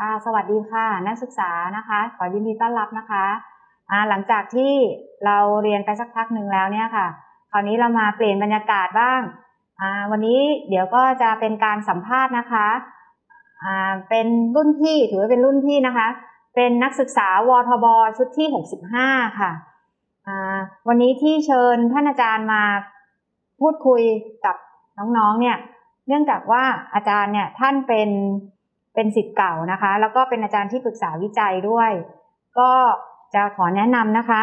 ค่ะสวัสดีค่ะ นักศึกษานะคะ ขอยินดีต้อนรับนะคะอ่าหลังจากที่เราเรียนไปสักพักหนึ่งแล้วเนี่ยค่ะ คราวนี้เรามาเปลี่ยนบรรยากาศบ้างวันนี้เดี๋ยวก็จะเป็นการสัมภาษณ์นะคะเป็นรุ่นพี่ถือว่าเป็นรุ่นพี่นะคะ เป็นนักศึกษาวทบชุดที่ 65 ค่ะวันนี้ที่เชิญท่านอาจารย์มาพูดคุยกับน้องๆเนี่ย เนื่องจากว่าอาจารย์เนี่ยท่านเป็น เป็นสิทธิ์เก่านะคะ แล้วก็เป็นอาจารย์ที่ปรึกษาวิจัยด้วย ก็จะขอแนะนำนะคะ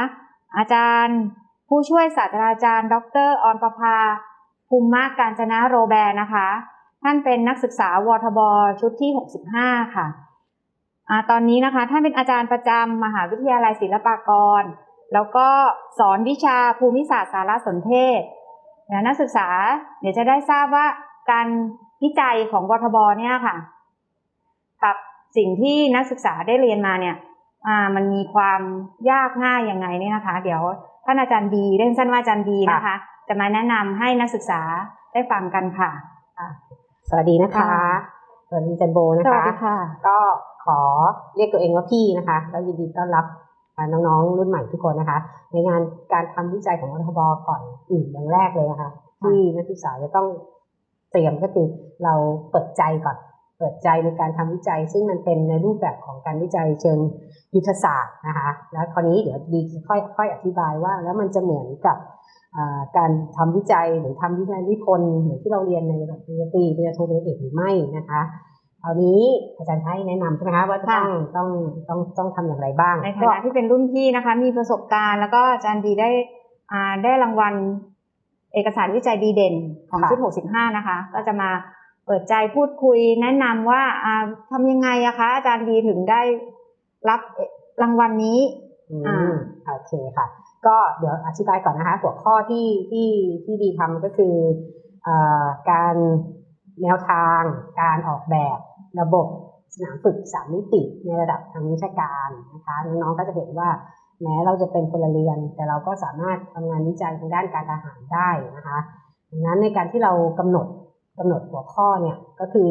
อาจารย์ผู้ช่วยศาสตราจารย์ ดรออนประภาภูมิมากการจนะโรแบร์นะคะ ท่านเป็นนักศึกษาวทบชุดที่ 65 ค่ะอ่าตอนนี้นะคะท่านเป็นอาจารย์ประจำมหาวิทยาลัยศิลปากร แล้วก็สอนวิชาภูมิศาสตร์สารสนเทศนักศึกษาเดี๋ยวจะได้ทราบว่าการวิจัยของวทบเนี่ยค่ะ กับสิ่งที่นักศึกษาได้เรียนมาเนี่ยอ่ามันมีความยากง่ายยังไงเนี่ยนะคะ เดี๋ยวท่านอาจารย์ดีเรียกสั้นว่าอาจารย์ดีนะคะ จะมาแนะนำให้นักศึกษาได้ฟังกันค่ะ สวัสดีนะคะค่ะสวัสดีจันโบนะสวัสคะดีค่ะก็ขอเรียกตัวเองว่าพี่นะคะ แล้วยินดีต้อนรับน้องๆ รุ่นใหม่ทุกคนนะคะ ในงานการทำวิจัยของรัฐบก่อนอื่นอย่างแรกเลยนะคะ ที่นักศึกษาจะต้องเตรียมก็คือเราเปิดใจก่อน เปิดใจในการทำวิจัย ซึ่งมันเป็นในรูปแบบของการวิจัยเชิงยุทธศาสตร์นะคะแล้วคราวนี้เดี๋ยวดีค่อยค่อยอธิบายว่า แล้วมันจะเหมือนกับอ่าการทำวิจัยหรือทำวิจัยนิพนธ์เหมือนที่เราเรียนในระดับปริญญาตรีปริญญาโทปริญญาเอกหรือไม่นะคะคราวนี้อาจารย์ให้แนะนำใช่ไหมคะว่าจะต้องต้องต้องต้องทำอย่างไรบ้างในฐานะที่เป็นรุ่นพี่นะคะ มีประสบการณ์แล้วก็อาจารย์ดีได้อ่าได้รางวัลเอกสารวิจัยดีเด่นของค่ะชุด 65 นะคะ ก็จะมา เปิดใจพูดคุยแนะนำว่าอ่าทำยังไงอะคะ อาจารย์ดีถึงได้รับรางวัลนี้อือ่ามโอเคค่ะ ก็เดี๋ยวอธิบายก่อนนะคะ หัวข้อที่ที่ที่ดีทำก็คือเอ่อการแนวทางการออกแบบระบบสนามฝึกสามมิติในระดับทางวิชาการนะคะน้องๆก็จะเห็นว่าแม้เราจะเป็นพลเรือน แต่เราก็สามารถทำงานวิจัยทางด้านการทหารได้นะคะดังนั้นในการที่เรากำหนด กำหนดหัวข้อเนี่ยก็คือ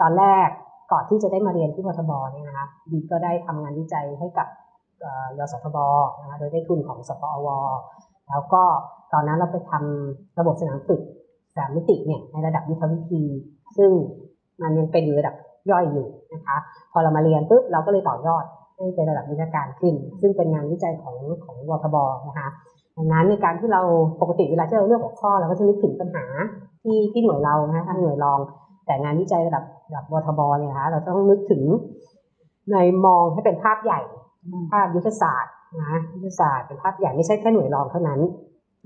ตอนแรกก่อนที่จะได้มาเรียนที่มทบเนี่ยนะคะบีก็ได้ทำงานวิจัยให้กับยสทบนะคะโดยได้ทุนของสปอวแล้วก็ตอนนั้นเราไปทำระบบสนามฝึกสามมิติเนี่ยในระดับยุทธวิธี ซึ่งมันยังเป็นอยู่ระดับย่อยอยู่นะคะพอเรามาเรียนปุ๊บเราก็เลยต่อยอดให้เป็นระดับวิชาการขึ้น ซึ่งเป็นงานวิจัยของของวทบนะคะ ดังนั้นในการที่เราปกติเวลาที่เราเลือกหัวข้อเราก็จะนึกถึงปัญหาที่ที่หน่วยเรานะคะทางหน่วยรอง แต่งานวิจัยระดับระดับวทบเนี่ยนะคะเราต้องนึกถึงในมองให้เป็นภาพใหญ่ ภาพยุทธศาสตร์นะยุทธศาสตร์เป็นภาพใหญ่ไม่ใช่แค่หน่วยรองเท่านั้น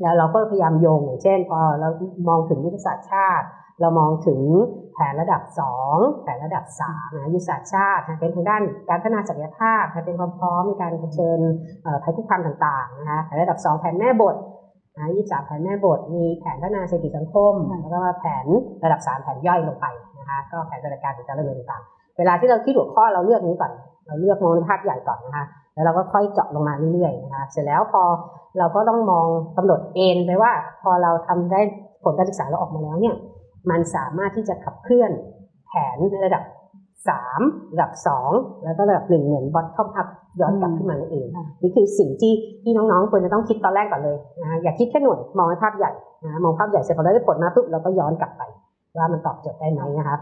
แล้วเราก็พยายามโยงอย่างเช่นพอเรามองถึงยุทธศาสตร์ชาติ เรามองถึงแผนระดับ 2 แผนระดับ3นะยุทธศาสตร์ชาตินะเป็นทางด้านการพัฒนาศักยภาพนะเป็นความพร้อมในการเผชิญเอ่อภัยคุกคามต่างๆนะคะแผนระดับ 2 แผนแม่บทนะยี่สามแผนแม่บท มีแผนพัฒนาเศรษฐกิจสังคมค่ะแล้วก็แผนระดับ 3 แผนย่อยลงไปนะคะก็แผนปฏิบัติการต่างๆเรื่องต่างๆ เวลาที่เราคิดหัวข้อเราเลือกนี้ก่อน เราเลือกมองในภาพใหญ่ก่อนนะคะ แล้วเราก็ค่อยเจาะลงมาเรื่อยๆนะคะเสร็จแล้วพอเราก็ต้องมองกำหนดเอนไปว่า พอเราทำได้ผลการศึกษาเราออกมาแล้วเนี่ยมันสามารถที่จะขับเคลื่อนแผนในระดับ3ระดับ 2 แล้วก็ระดับหนึ่งเหมือน bottom up ย้อนกลับอืมขึ้นมานั่นเองค่ะนี่คือสิ่งที่ที่น้องๆควรจะต้องคิดตอนแรกก่อนเลยนะอย่าคิดแค่หน่วยมองในภาพใหญ่นะมองภาพใหญ่เสร็จพอเราได้ผลมาปุ๊บเราก็ย้อนกลับไป ว่ามันตอบโจทย์ได้ไหมนะคะ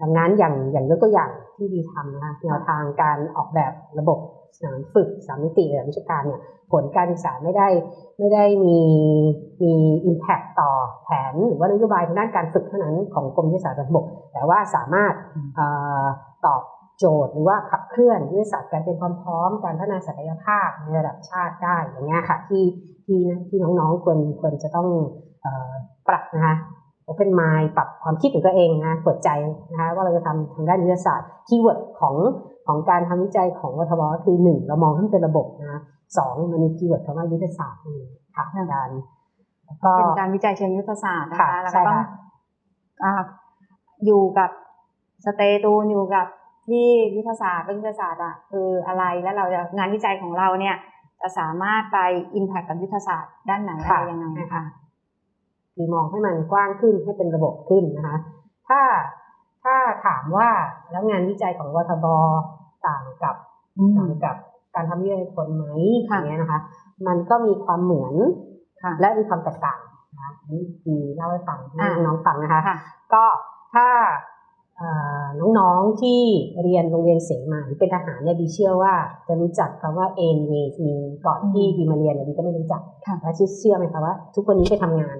ดังนั้นอย่างอย่างยกตัวอย่างที่ดีทำนะแนวทางการออกแบบระบบสนามฝึกสามมิติในระดับวิชาการเนี่ยผลการศึกษาไม่ได้ไม่ได้มีมี impact ต่อแผนหรือว่านโยบายทางด้านการฝึกเท่านั้นของกรมวิทยาศาสตร์การบแต่ว่าสามารถออตอบโจทย์หรือว่าขับเคลื่อนวิทยาศาสตร์การเตรียมความพร้อมการพัฒนาศักยภาพในระดับชาติได้อย่างเงี้ยค่ะที่ที่ที่น้องๆควรควรจะต้องปรับนะคะ open mind ปรับความคิดของตัวเองนะเปิดใจนะคะว่าเราจะทำทางด้านวิทยาศาสตร์คีย์เวิร์ดของของการทำวิจัยของวทบก็คือหนึ่งเรามองให้มันเป็นระบบนะสองมันมีคีย์เวิร์ดคำว่ายุทธศาสตร์นั่นเองค่ะอาจารย์แล้วก็เป็นการวิจัยเชิงยุทธศาสตร์นะคะค่ะแล้วใช่ก็ต้องค่ะอ่าอยู่กับสเตตูนอยู่กับที่ยุทธศาสตร์ว่ายุทธศาสตร์อะคืออะไรแล้วเราจะงานวิจัยของเราเนี่ยจะสามารถไปอิมแพคกับยุทธศาสตร์ด้านไหนอะไรยังไงค่ะ คือมองให้มันกว้างขึ้นให้เป็นระบบขึ้นนะคะ ถ้าถ้าถามว่าแล้วงานวิจัยของวทบต่างกับอืมต่างกับการทำวิทยานิพนธ์ไหมอค่ะย่างเงี้ยนะคะ มันก็มีความเหมือนค่ะและมีความแตกต่างนะคะอันนี่ดีเล่าให้ฟังให้อ่าน้องๆฟังนะคะค่ะก็ถ้าเอ่อน้องๆที่เรียนโรงเรียนเสมาหรือเป็นทหารเนี่ยบีเชื่อว่าจะรู้จักคำว่า N w a y มีก่อนที่อืมบีมาเรียนเนี่ยบีก็ไม่รู้จักค่ะแล้วเชื่อไหมคะว่า ทุกวันนี้ไปทำงาน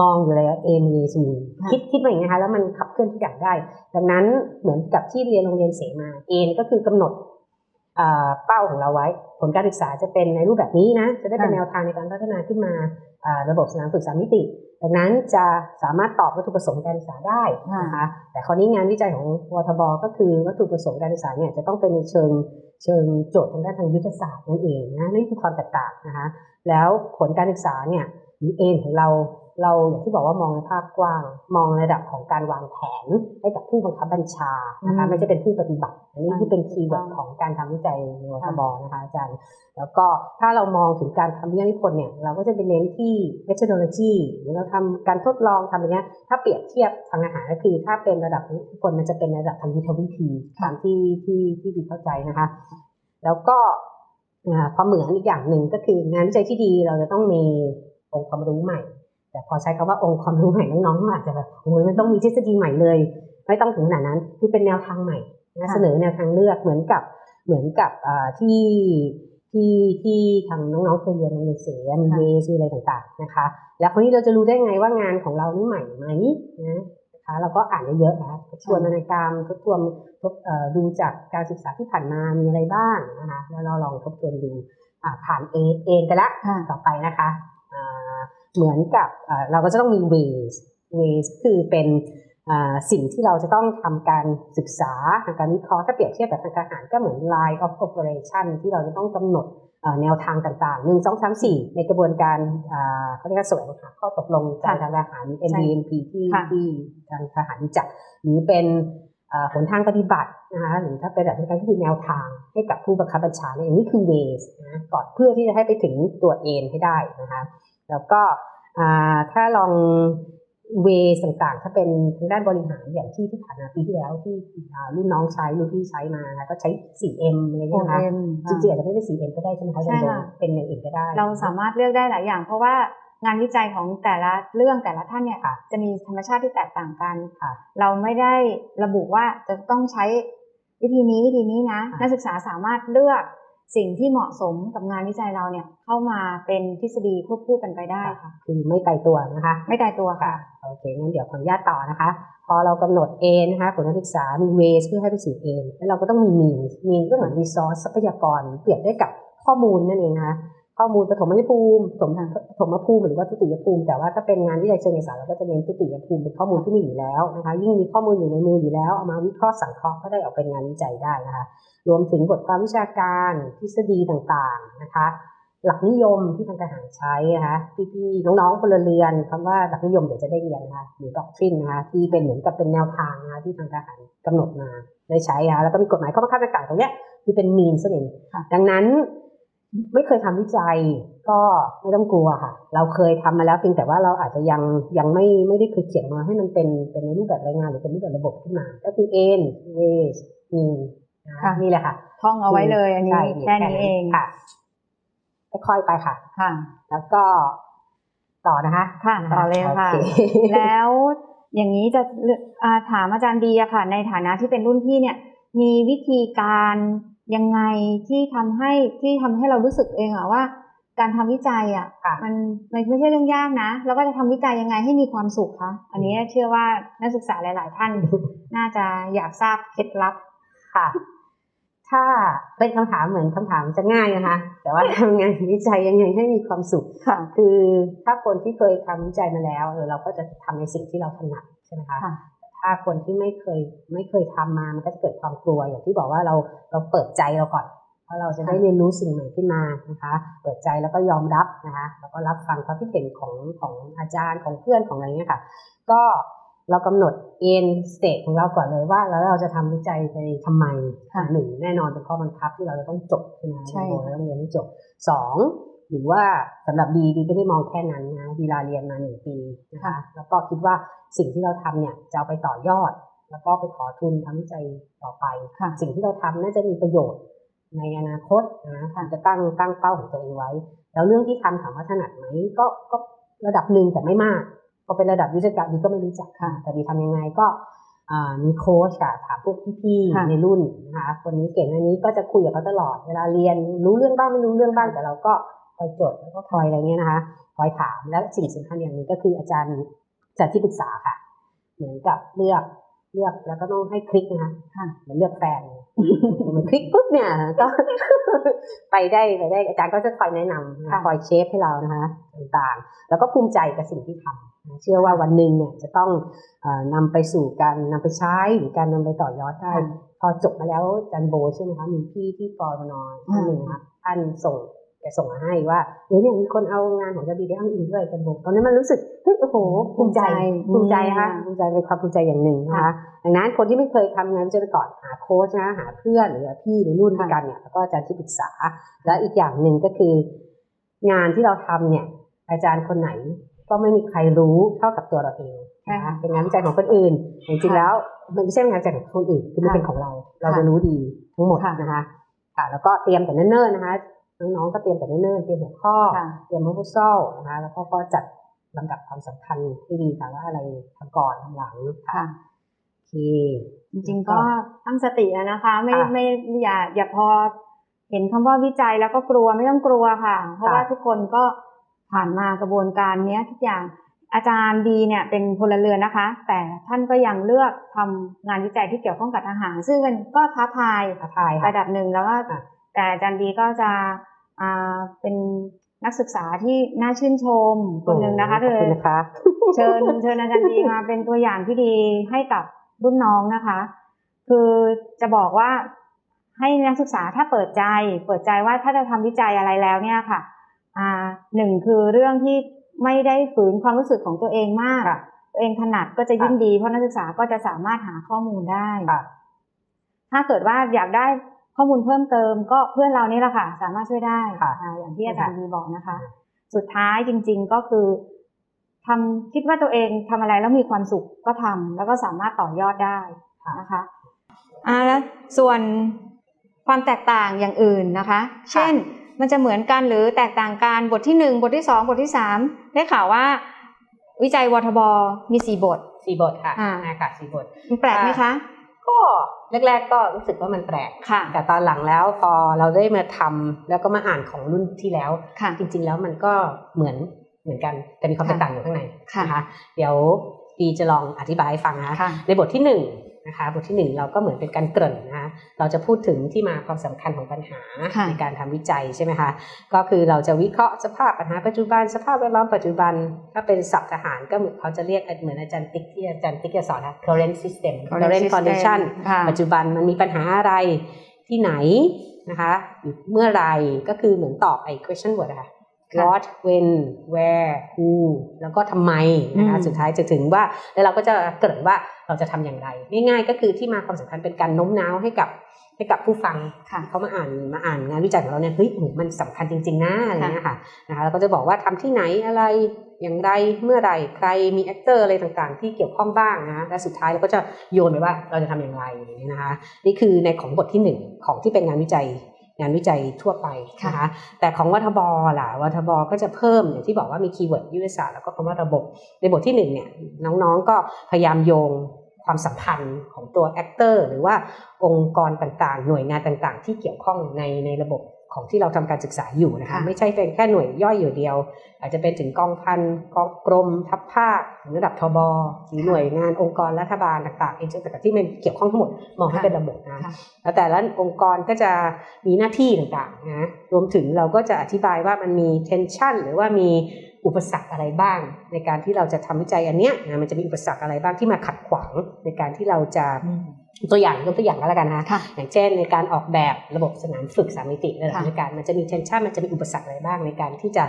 มองอยู่เลยว่า N w a y มีค่ะคิดคิดมาอย่างนี้นะคะแล้วมันขับเคลื่อนทุกอย่างได้ ดังนั้นเหมือนกับที่เรียนโรงเรียนเสมา N ก็คือกำหนดเอ่อเป้าของเราไว้ ผลการศึกษาจะเป็นในรูปแบบนี้นะ จะได้เป็นค่ะแนวทางในการพัฒนาขึ้นมาอ่าระบบสนามฝึกสามมิติ ดังนั้นจะสามารถตอบวัตถุประสงค์การศึกษาได้นะคะแต่คราวนี้งานวิจัยของวทบก็คือวัตถุประสงค์การศึกษาเนี่ยจะต้องเป็นในเชิงเชิงโจทย์ทางด้านทางยุทธศาสตร์นั่นเองนะนี่คือความแตกต่างนะคะแล้วผลการศึกษาเนี่ยหรือเองของเรา เราอย่างที่บอกว่ามองในภาพกว้าง มองระดับของการวางแผนให้กับผู้บังคับบัญชานะคะอืมไม่ใช่เป็นผู้ปฏิบัติ อันนี้ใช่ที่เป็นคีย์เวิร์ดถูกต้องของการทำวิจัยในวทค่ะบนะคะอาจารย์ แล้วก็ถ้าเรามองถึงการทำวิทยานิพนธ์เนี่ยเราก็จะไปเน้นที่ methodology หรือเราทำการทดลองทำอย่างเงี้ยถ้าเปรียบเทียบทางอาหารก็คือ ถ้าเป็นระดับวิทยานิพนธ์มันจะเป็นระดับทางยุทธวิธีตามที่ที่ที่ดีเข้าใจนะคะ แล้วก็อ่าความเหมือนอีกอย่างหนึ่งก็คืองานวิจัยที่ดีเราจะต้องมีองค์ความรู้ใหม่ แต่พอใช้คำว่าองค์ความรู้ใหม่น้องๆอาจจะแบบโอ้ยมันต้องมีทฤษฎีใหม่เลย ไม่ต้องถึงขนาดนั้นคือเป็นแนวทางใหม่นะค่ะเสนอแนวทางเลือกเหมือนกับเหมือนกับอ่าที่ที่ที่ทางน้องๆเคยเรียนโรงเรียนเสียมีเวซีอะไรต่างๆนะคะ แล้วคนนี้เราจะรู้ได้ไงว่างานของเรานี่ใหม่ไหมนะนะคะเราก็อ่านเยอะๆนะคะทบทวนวรรณกรรมทบทวนทบเอ่อดูจากการศึกษาที่ผ่านมามีอะไรบ้างนะคะแล้วเราลองทบทวนดูอ่าผ่านเองเองกันละค่ะต่อไปนะคะอ่า เหมือนกับอ่าเราก็จะต้องมี ways ways คือเป็นอ่าสิ่งที่เราจะต้องทำการศึกษาทางการวิเคราะห์ถ้าเปรียบเทียบกับทางทหารก็เหมือน line of operation ที่เราจะต้องกำหนดอ่าแนวทางต่างๆหนึ่งสองสามสี่ในกระบวนการอ่าเขาเรียกว่าแสวงหาข้อตกลงการทางทหาร MDMP ที่ค่ะที่ทางทหารจัดหรือเป็นอ่า หนทางปฏิบัตินะคะหรือถ้าเป็นแบบนี้ก็คือแนวทางให้กับผู้บังคับบัญชาเนี่ยอันนี้คือ ways นะก่อนเพื่อที่จะให้ไปถึงตัวเองให้ได้นะคะแล้วก็อ่าถ้าลองเวต่างๆ ถ้าเป็นทางด้านบริหารอย่างที่ที่ผ่านมาปีที่แล้วที่อ่ารุ่นน้องใช้รุ่นพี่ใช้มานะก็ใช้ 4M อะไรเงี้ยนะคะ 4M จริงๆอาจจะไม่เป็น 4M ก็ได้ใช่ไหมคะใช่ค่ะเป็นอย่างอื่นก็ได้ เราสามารถเลือกได้หลายอย่าง เพราะว่า งานวิจัยของแต่ละเรื่องแต่ละท่านเนี่ยค่ะจะมีธรรมชาติที่แตกต่างกันค่ะเราไม่ได้ระบุว่าจะต้องใช้วิธีนี้วิธีนี้นะค่ะนักศึกษาสามารถเลือกสิ่งที่เหมาะสมกับงานวิจัยเราเนี่ยเข้ามาเป็นทฤษฎีควบคู่กันไปได้ค่ะคือไม่ไกลตัวนะคะ ไม่ตายตัวค่ะโอเคงั้นเดี๋ยวขออนุญาตต่อนะคะ พอเรากำหนด A นะคะผลการศึกษามี ways เพื่อให้ไปสู่ A แล้วเราก็ต้องมี means means ก็เหมือน resource ทรัพยากรเปรียบได้กับข้อมูลนั่นเองนะคะ ข้อมูลปฐมภูมิปฐมปฐมภูมิหรือว่าทุติยภูมิ แต่ว่าถ้าเป็นงานวิจัยเชิงเอกสารเราก็จะเน้นทุติยภูมิเป็นข้อมูลที่มีอยู่แล้วนะคะ ยิ่งมีข้อมูลอยู่ในมืออยู่แล้วเอามาวิเคราะห์สังเคราะห์ก็ได้ออกเป็นงานวิจัยได้นะคะ รวมถึงบทความวิชาการทฤษฎีต่างๆนะคะ หลักนิยมที่ทางทหารใช้นะคะพี่ๆน้องๆพลเรือนคำว่าหลักนิยมเดี๋ยวจะได้เรียนนะคะหรือ doctrine นะคะที่เป็นเหมือนกับเป็นแนวทางนะคะที่ทางทหารกำหนดมาได้ใช้นะคะแล้วก็มีกฎหมายข้อบังคับต่างๆตรงเนี้ยคือเป็น mean นั่นเองค่ะดังนั้น ไม่เคยทำวิจัยก็ไม่ต้องกลัวค่ะ เราเคยทำมาแล้วเพียงแต่ว่าเราอาจจะยังยังไม่ไม่ได้เคยเขียนมาให้มันเป็นเป็นในรูปแบบรายงานหรือเป็นรูปแบบระบบขึ้นมา ก็คือ n ways mean นะคะค่ะนี่แหละค่ะท่องเอาไว้เลยอันนี้ใช่แค่นี้เองค่ะค่อยๆไปค่ะค่ะ แล้วก็ต่อนะคะค่ะต่อเลยค่ะโอเคแล้วอย่างนี้จะเลือกอ่าถามอาจารย์ดีอะค่ะ ในฐานะที่เป็นรุ่นพี่เนี่ย มีวิธีการ ยังไงที่ทำให้ที่ทำให้เรารู้สึกเองอะว่า การทำวิจัยอะค่ะมันมันไม่ใช่เรื่องยากนะ แล้วก็จะทำวิจัยยังไงให้มีความสุขคะอันนี้เชื่อว่านักศึกษาหลาย ๆ ท่านน่าจะอยากทราบเคล็ดลับค่ะ ถ้าเป็นคำถามเหมือนคำถามจะง่ายนะคะแต่ว่าทำงานวิจัยยังไงให้มีความสุขค่ะ คือถ้าคนที่เคยทำวิจัยมาแล้วเออเราก็จะทำในสิ่งที่เราถนัดใช่ไหมคะค่ะแต่ ถ้าคนที่ไม่เคยไม่เคยทำมา มันก็จะเกิดความกลัวอย่างที่บอกว่าเราเราเปิดใจเราก่อนเพราะเราจะได้เรียนรู้สิ่งใหม่ขึ้นมานะคะ เปิดใจแล้วก็ยอมรับนะคะแล้วก็รับฟังความคิดเห็นของของอาจารย์ของเพื่อนของอะไรเงี้ยค่ะ ก็เรากำหนด end state ของเราก่อนเลยว่า แล้วเราจะทำวิจัยไปทำไมค่ะหนึ่งแน่นอนเป็นข้อบังคับที่เราจะต้องจบใช่ไหมใช่โเราต้องเรียนให้จบสอง หรือว่าสำหรับดีดีไม่ได้มองแค่นั้นนะดีลาเรียนมาหนึ่งปีนะคะแล้วก็คิดว่าสิ่งที่เราทำเนี่ยจะเอาไปต่อยอด แล้วก็ไปขอทุนทำวิจัยต่อไปค่ะสิ่งที่เราทำน่าจะมีประโยชน์ในอนาคตนะค่ะจะตั้งตั้งเป้าของตัวเองไว้ แล้วเรื่องที่ทำถามว่าถนัดไหมก็ก็ระดับหนึ่งแต่ไม่มาก ก็เป็นระดับวิชาการดีก็ไม่รู้จักค่ะ แต่ดีทำยังไงก็อ่ามีโค้ชค่ะถามพวกพี่ค่ะๆในรุ่นนะคะคนนี้เก่งอันนี้ก็จะคุยกับเขาตลอด เวลาเรียนรู้เรื่องบ้างไม่รู้เรื่องบ้างแต่เราก็ คอยจดแล้วก็คอยอะไรเงี้ยนะคะคอยถามแล้วสิ่งสำคัญอย่างหนึงก็คืออาจารย์อาจารย์ที่ปรึกษาค่ะ เหมือนกับเลือกเลือกแล้วก็ต้องให้คลิกนะคะค่ะเหมือนเลือกแฟนมันคลิกปุ๊บเนี่ยก็ไปได้ไปได้อาจารย์ก็จะคอยแนะนำนะค่ะคอยเชฟให้เรานะคะต่างๆ แล้วก็ภูมิใจกับสิ่งที่ทำนะเชื่อว่าวันหนึ่งเนี่ยจะต้องเออนำไปสู่การนำไปใช้หรือการนำไปต่อยอดได้ พอจบมาแล้วอาจันโบใช่ไหมคะมีพี่ที่กรนท่านหนึ่งนะคะท่านส่ง แกส่งมาให้ว่าเออเนี่ยมีคนเอางานของจันบีไปอ้างอิงด้วยอาจันโบตอนนั้นมันรู้สึกเฮ้ยโอ้โหภูมิใจภูภูมิมิใจใจค่ะอืมภูมิใจเป็นความภูมิใจอย่างหนึ่งนะคะดังนั้นคนที่ไม่เคยทำงานวิจัยมาก่อนหาโค้ชนะหาเพื่อนหรือพี่ในรุ่นด้วยกันเนี่ยแล้วก็อาจารย์ที่ปรึกษา และอีกอย่างหนึ่งก็คือ งานที่เราทำเนี่ย อาจารย์คนไหนก็ไม่มีใครรู้เท่ากับตัวเราเองใช่นะค่ะคะเป็นงานวิจัยของคนอื่นจริงๆแล้วมันไม่ใช่งานวิจัยของคนอื่นคือมันค่ะเป็นของเรา เราค่ะจะรู้ดีทั้งหมดค่ะนะคะค่ะแล้วก็เตรียมแต่เนิ่นๆนะคะ น้องๆก็เตรียมแต่เนิ่นๆเตรียมหัวข้อค่ะเตรียม proposal นะคะแล้วก็ก็จัดลำดับความสำคัญให้ดีค่ะว่าอะไรทำก่อนทำหลังค่ะโอเคจริงๆก็ตั้งสติอะนะคะ ไม่ค่ะไม่อย่าอย่าพอเห็นคำว่าวิจัยแล้วก็กลัวไม่ต้องกลัวค่ะ เพราะค่ะว่าทุกคนก็ผ่านมากระบวนการเนี้ยทุกอย่างอาจารย์ดีเนี่ยเป็นพลเรือนนะคะ แต่ท่านก็ยังเลือกทำงานวิจัยที่เกี่ยวข้องกับทหาร ซึ่งมันก็ท้าทายท้าทายค่ะระดับหนึ่งแล้วก็ค่ะแต่อาจารย์ดีก็จะอ่า เป็นนักศึกษาที่น่าชื่นชมคนหนึ่งนะคะขอบคุณนะคะเชิญเชิญอาจารย์ดีมาเป็นตัวอย่างที่ดีให้กับรุ่นน้องนะคะ คือจะบอกว่าให้นักศึกษาถ้าเปิดใจ เปิดใจว่าถ้าจะทำวิจัยอะไรแล้วเนี่ยค่ะอ่าหนึ่งคือเรื่องที่ไม่ได้ฝืนความรู้สึกของตัวเองมากค่ะตัวเองถนัดก็จะยิ่งค่ะดีเพราะนักศึกษาก็จะสามารถหาข้อมูลได้ค่ะถ้าเกิดว่าอยากได้ ข้อมูลเพิ่มเติมก็เพื่อนเรานี่แหละค่ะ สามารถช่วยได้ค่ะอ่าอย่างที่อาจารย์ค่ะดีบอกนะคะ สุดท้ายจริง ๆก็คือทำคิดว่าตัวเองทำอะไรแล้วมีความสุขก็ทำแล้วก็สามารถต่อยอดได้นะคะอ่าแล้วส่วนความแตกต่างอย่างอื่นนะคะ เช่นมันจะเหมือนกันหรือแตกต่างกันบทที่หนึ่งบทที่สองบทที่สามได้ข่าวว่าวิจัยวทบมีสี่บทสี่บทค่ะอ่าอ่าค่ะสี่บทมันแปลกไหมคะ ก็ แรกๆก็รู้สึกว่ามันแปลกค่ะแต่ตอนหลังแล้วพอเราได้มาทำแล้วก็มาอ่านของรุ่นที่แล้วค่ะจริงๆแล้วมันก็เหมือนเหมือนกันแต่มีความแตกต่างอยู่ข้างในค่ะนะคะเดี๋ยวปีจะลองอธิบายให้ฟังนะคะค่ะในบทที่หนึ่ง นะคะบทที่หนึ่งเราก็เหมือนเป็นการเกริ่นนะคะเราจะพูดถึงที่มาความสำคัญของปัญหาค่ะในการทำวิจัยใช่ไหมคะก็คือเราจะวิเคราะห์สภาพปัญหาปัจจุบัน สภาพแวดล้อมปัจจุบันถ้าเป็นศัพท์ทหารก็เหมือนเขาจะเรียกเหมือนอาจารย์ติ๊กที่อาจารย์ติ๊กจะสอนนะ current system current condition ค่ะปัจจุบันมันมีปัญหาอะไรที่ไหนนะคะเมื่อไหรก็คือเหมือนตอบไอ้ question word อะค่ะค่ะ what when where who แล้วก็ทำไมนะคะอืมสุดท้ายจะถึงว่าแล้วเราก็จะเกริ่นว่าเราจะทำอย่างไร ง่ายๆก็คือที่มาความสำคัญเป็นการโน้มน้าวให้กับให้กับผู้ฟังค่ะเขามาอ่านมาอ่านงานวิจัยของเราเนี่ยเฮ้ยโหมันสำคัญจริง ๆนะอะไรเงี้ยค่ะนะคะแล้วก็จะบอกว่าทำที่ไหนอะไรอย่างไรเมื่อไหรใครมีแอคเตอร์อะไรต่างๆ ที่เกี่ยวข้องบ้างนะและสุดท้ายเราก็จะโยนไปว่าเราจะทำอย่างไรอย่างนี้ยนะคะนี่คือในของบทที่หนึ่งของที่เป็นงานวิจัย งานวิจัยทั่วไปนะคะแต่ของวัทบล่ะวัทบก็จะเพิ่มอย่างที่บอกว่ามีคีย์เวิร์ดยุทธศาสตร์แล้วก็คำว่าระบบ ในบทที่หนึ่งเนี่ยน้องๆก็พยายามโยงความสัมพันธ์ของตัวแอคเตอร์หรือว่าองค์กรต่างๆ หน่วยงานต่างๆ ที่เกี่ยวข้องในในระบบ ของที่เราทำการศึกษาอยู่นะคะค่ะไม่ใช่เป็นแค่หน่วยย่อยอยู่เดียว อาจจะเป็นถึงกองพันกองกรมทัพภาคหรือระดับทบหรือหน่วยงานองค์กรรัฐบาลต่างๆเองต่างๆที่มันเกี่ยวข้องทั้งหมดมองให้เป็นระบบนะค่ะแล้วแต่ละองค์กรก็จะมีหน้าที่ต่างๆนะรวมถึงเราก็จะอธิบายว่ามันมี tension หรือว่ามีอุปสรรคอะไรบ้าง ในการที่เราจะทำวิจัยอันเนี้ยนะมันจะมีอุปสรรคอะไรบ้างที่มาขัดขวางในการที่เราจะ ตัวอย่างยกตัวอย่างก็แล้วกันนะค่ะอย่างเช่นในการออกแบบระบบสนามฝึกสามมิติระดับค่ะราชการมันจะมี tension มันจะมีอุปสรรคอะไรบ้างในการที่จะ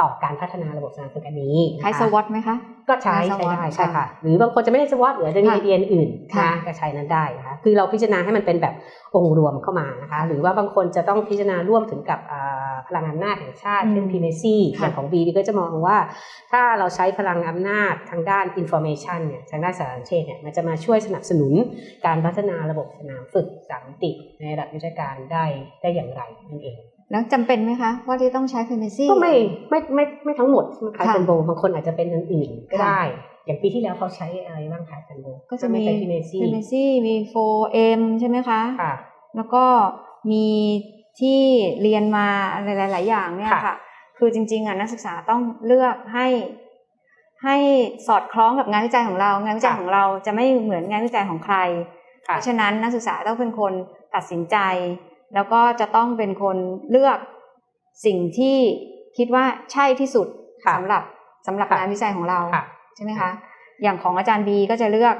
ต่อการพัฒนาระบบสนามฝึกอันนี้นะคะคล้ายสวอตไหมคะก็ใช้งานใช้ SWOT ได้ใช่ค่ะ หรือบางคนจะไม่ได้สวอตหรืออาจจะมีค่ะไอเดียอื่นค่ะนะก็ใช้นั้นได้นะคะคือเราพิจารณาให้มันเป็นแบบองค์รวมเข้ามานะคะหรือว่าบางคนจะต้องพิจารณาร่วมถึงกับอ่าพลังอำนาจแห่งชาติอืมเช่นพีเมซี่ค่ะอย่างของบีก็จะมองว่า ถ้าเราใช้พลังอำนาจทางด้าน information เนี่ยทางด้านสารสนเทศเนี่ยมันจะมาช่วยสนับสนุนการพัฒนาระบบสนามฝึกสามมิติในระดับยุทธการได้ได้อย่างไรนั่นเอง แล้วจำเป็นไหมคะว่าที่ต้องใช้ f ฟ m ซี่ ก็ไม่ไม่ไม่ไม่ทั้งหมดใช่ไหมคะค่ะ จันโบบางคนอาจจะเป็นอันอื่นก็ค่ะได้ อย่างปีที่แล้วเขาใช้อะไรบ้างคะจันโบก็จะมีไม่ใช่พีเมซี่ f ฟ m ซี่มี 4M ใช่ไหมคะ ค่ะ แล้วก็มีที่เรียนมาอะไรหลาย ๆ อย่างเนี่ยค่ะ ค่ะ คือจริง ๆอะนักศึกษาต้องเลือกให้ ให้สอดคล้องกับงานวิจัยของเรา งานวิจัยค่ะของเราจะไม่เหมือนงานวิจัยของใคร เพค่ะราะฉะนั้นนักศึกษาต้องเป็นคนตัดสินใจ แล้วก็จะต้องเป็นคนเลือกสิ่งที่คิดว่าใช่ที่สุดค่ะสำหรับสำหรับค่ะงานวิจัยของเราค่ะใช่ไหมคะ อย่างของอาจารย์บีก็จะเลือก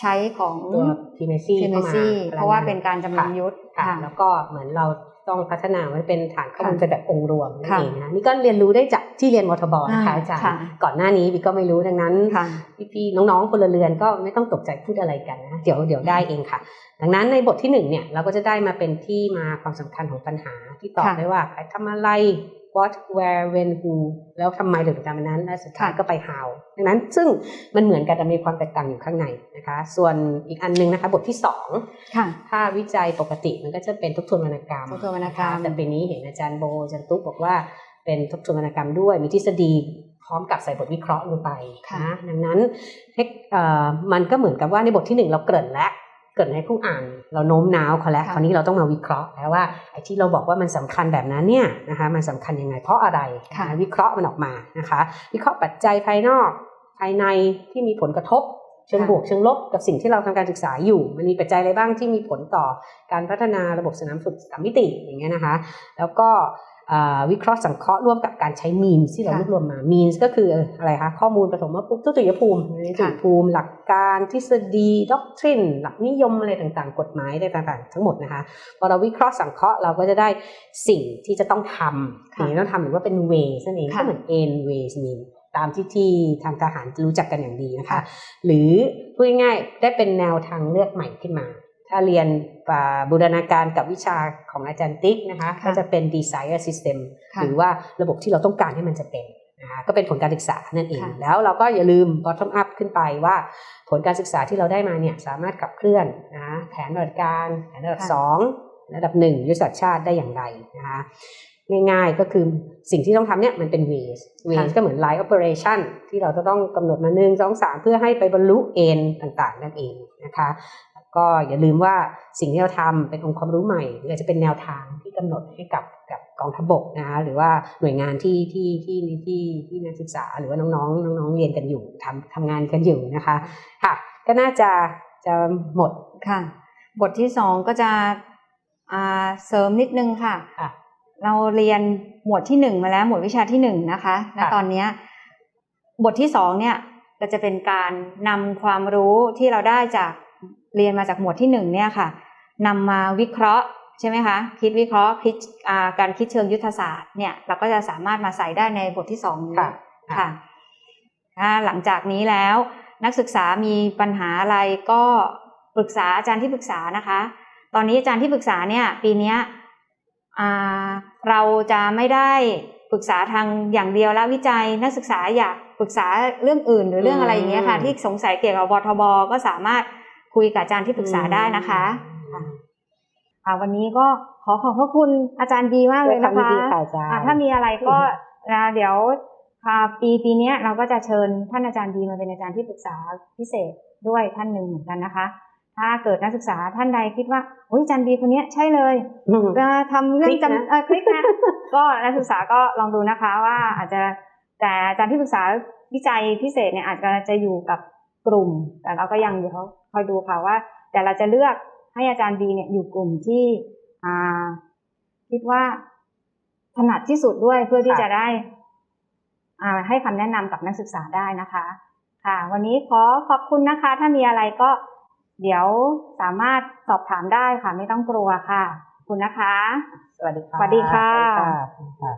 ใช้ของตัวพีเมซี่เทเมซี่เพราะว่าเป็นการจำลองค่ะยุทธค่ะค่ะแล้วก็เหมือนเรา ต้องพัฒนาไว้เป็นฐานข้อมูลค่ะเป็นแบบองค์รวมนั่นค่ะเองนะนี่ก็เรียนรู้ได้จากที่เรียนมทบนะคะอ่าอาจารย์ค่ะก่อนหน้านี้บีก็ไม่รู้ดังนั้นค่ะพี่ๆน้องๆพลเรือนก็ไม่ต้องตกใจพูดอะไรกันนะเดี๋ยวเดี๋ยวได้เองค่ะ ดังนั้นในบทที่หนึ่งเนี่ยเราก็จะได้มาเป็นที่มาความสำคัญของปัญหาที่ตอบค่ะได้ว่าใครทำอะไร what where when who แล้วทำไมถึงทำอันนั้น และสุดท้ายค่ะก็ไป how ดังนั้นซึ่งมันเหมือนกันแต่มีความแตกต่างอยู่ข้างในนะคะ ส่วนอีกอันหนึงนะคะ บทที่สองค่ะถ้าวิจัยปกติมันก็จะเป็นทบทวนวรรณกรรมทบทวนวรรณกรรมนะคะแต่ปีนี้เห็นอาจารย์โบอาจารย์ตุ๊กบอกว่าเป็นทบทวนวรรณกรรมด้วย มีทฤษฎีพร้อมกับใส่บทวิเคราะห์ลงไปค่ะนะดังนั้นเทคเอ่อมันก็เหมือนกับว่าในบทที่หนึ่งเราเกริ่นแล้ว เกริ่นให้ผู้อ่านเราโน้มน้าวเขาแล้วค่ะคราวนี้เราต้องมาวิเคราะห์แล้วว่าไอ้ที่เราบอกว่ามันสำคัญแบบนั้นเนี่ยนะคะมันสำคัญยังไง เพราะอะไรค่ะนะวิเคราะห์มันออกมานะคะ วิเคราะห์ปัจจัยภายนอกภายในที่มีผลกระทบเชิงค่ะบวกเชิงลบกับสิ่งที่เราทำการศึกษาอยู่ มันมีปัจจัยอะไรบ้างที่มีผลต่อการพัฒนาระบบสนามฝึกสามมิติอย่างเงี้ยนะคะ แล้วก็อ่า วิเคราะห์สังเคราะห์ร่วมกับการใช้มีนที่เราค่ะรวบรวมมามีนก็คืออะไรคะข้อมูลปฐมภูมิทุติยภูมิทุติยภูมิ หลักการทฤษฎีด็อกทรินหลักนิยมอะไรต่างๆ กฎหมายอะไรต่างๆ ทั้งหมดนะคะพอเราวิเคราะห์สังเคราะห์เราก็จะได้สิ่งที่จะต้องทำค่ะสิ่งที่ต้องทำหรือว่าเป็น ways นั่นเองค่ะก็เหมือน n ways mean ตามที่ที่ทางทหารรู้จักกันอย่างดีนะคะค่ะหรือพูดง่ายๆได้เป็นแนวทางเลือกใหม่ขึ้นมา ถ้าเรียนอ่าบูรณาการกับวิชาของอาจารย์ติ๊กนะคะค่ะก็จะเป็น desire system ค่ะหรือว่าระบบที่เราต้องการให้มันจะเป็นนะคะก็เป็นผลการศึกษานั่นเองค่ะแล้วเราก็อย่าลืม bottom up ขึ้นไปว่าผลการศึกษาที่เราได้มาเนี่ยสามารถขับเคลื่อนนะคะแผนปฏิบัติการแผนระดับค่ะสองระดับหนึ่งยุทธศาสตร์ชาติได้อย่างไรนะคะง่ายๆก็คือสิ่งที่ต้องทำเนี่ยมันเป็น ways ways ก็เหมือน line operation ที่เราจะต้องกำหนดมาหนึ่งสองสามเพื่อให้ไปบรรลุ n ต่างๆ นั่นเองนะคะแล้ว ก็อย่าลืมว่าสิ่งที่เราทำเป็นองค์ความรู้ใหม่หรืออาจจะเป็นแนวทางที่กำหนดให้กับกับกองทัพบกนะคะหรือว่าหน่วยงานที่ที่ที่ที่ที่นักศึกษา หรือว่าน้องๆน้องๆเรียนกันอยู่ทำทำงานกันอยู่นะคะค่ะก็น่าจะจะหมดค่ะ บทที่สองก็จะอ่าเสริมนิดนึงค่ะค่ะเราเรียนหมวดที่หนึ่งมาแล้ว หมวดวิชาที่หนึ่งนะคะณค่ะตอนเนี้ยบทที่สองเนี่ยก็จะเป็นการนำความรู้ที่เราได้จาก เรียนมาจากหมวดที่หนึ่งเนี่ยค่ะนำมาวิเคราะห์ใช่ไหมคะคิดวิเคราะห์คิดอ่าการคิดเชิงยุทธศาสตร์เนี่ยเราก็จะสามารถมาใส่ได้ในบทที่สองนี้ค่ะค่ะอ่าหลังจากนี้แล้วนักศึกษามีปัญหาอะไรก็ปรึกษาอาจารย์ที่ปรึกษานะคะ ตอนนี้อาจารย์ที่ปรึกษาเนี่ยปีเนี้ยอ่าเราจะไม่ได้ปรึกษาทางอย่างเดียวแล้ววิจัยนักศึกษาอยากปรึกษาเรื่องอื่น หรือเรื่องอะไรอย่างเงี้ยค่ะอืมที่สงสัยเกี่ยวกับวทบก็สามารถ คุยกับอาจารย์ที่ปรึกษาได้นะคะอืมอ่าวันนี้ก็ขอขอบพระคุณอาจารย์ดีมากเลยด้วยนะวามยิคะนดีค่ะอาจารย์อ่าถ้ามีอะไรก็นะเดี๋ยวอ่าปีปีเนี้ยเราก็จะเชิญท่านอาจารย์ดีมาเป็นอาจารย์ที่ปรึกษาพิเศษด้วยท่านหนึ่งเหมือนกันนะคะ ถ้าเกิดนักศึกษาท่านใดคิดว่าโอ้ยอาจารย์ดีคนเนี้ยใช่เลยอืมจะทำเรื่อคลิงกนะจำเออคลิกนะก็นักศึกษาก็ลองดูนะคะว่าอาจจะแต่อาจารย์ที่ปรึกษาวิจัยพิเศษเนี่ยอาจจะจะอยู่กับ กลุ่ม แต่เราก็ยังเดี๋ยวคอยดูค่ะว่า แต่เราจะเลือกให้อาจารย์ดีเนี่ยอยู่กลุ่มที่อ่าคิดว่าถนัดที่สุดด้วยเพื่อที่ค่ะจะได้อ่าให้คำแนะนำกับนักศึกษาได้นะคะ ค่ะ วันนี้ขอขอบคุณนะคะ ถ้ามีอะไรก็เดี๋ยวสามารถสอบถามได้ค่ะ ไม่ต้องกลัวค่ะขอบคุณนะคะ สวัสดีค่ะ สวัสดีค่ะสวัสดีค่ะ